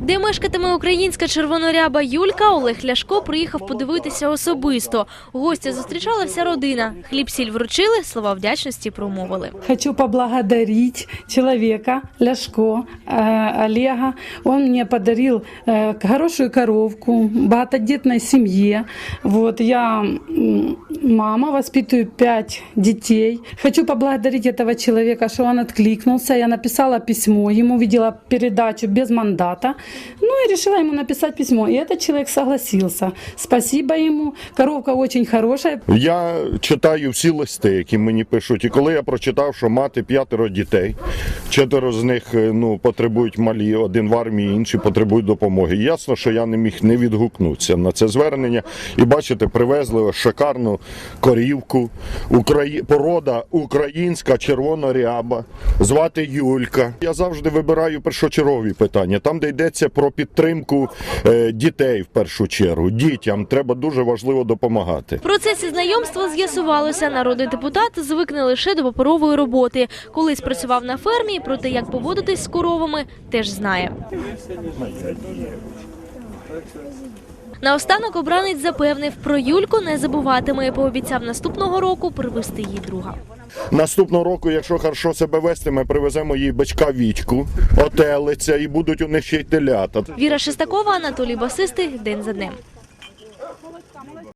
Де мешкатиме українська червоноряба Юлька, Олег Ляшко приїхав подивитися особисто. Гостя зустрічала вся родина. Хліб сіль вручили, слова вдячності промовили. Хочу поблагодарить человека, Ляшко, э, Олега. Он мне подарил э, хорошую коровку, багатодетной семье. Вот, я м, мама, воспитываю пять детей. Хочу поблагодарить этого человека, что он откликнулся. Я написала письмо, ему видела передачу без мандата. Ну и решила ему написать письмо. И этот человек согласился. Спасибо ему. Коровка очень хорошая. Я читаю всі листи, які мені пишуть. І коли я прочитав, що мати п'ятеро дітей, четверо з них е, ну, потребують малі, один в армії, інші потребують допомоги. Ясно, що я не міг не відгукнутися на це звернення. І бачите, привезли шикарну корівку, Украї... порода українська червона ряба, звати Юлька. Я завжди вибираю першочергові питання, там, де йдеться про підтримку е, дітей в першу чергу. Дітям треба дуже важливо допомагати. В процесі знайомства з'ясувалося, народний депутат звик не лише до паперової роботи. Колись працював на фермі, про те, як поводитись з коровами, теж знає. Наостанок обранець запевнив, про Юльку не забуватиме і пообіцяв наступного року привезти їй друга. Наступного року, якщо хорошо себе вести, ми привеземо їй бичка вічку, отелиця і будуть у них ще й телята. Віра Шестакова, Анатолій Басистий. День за днем.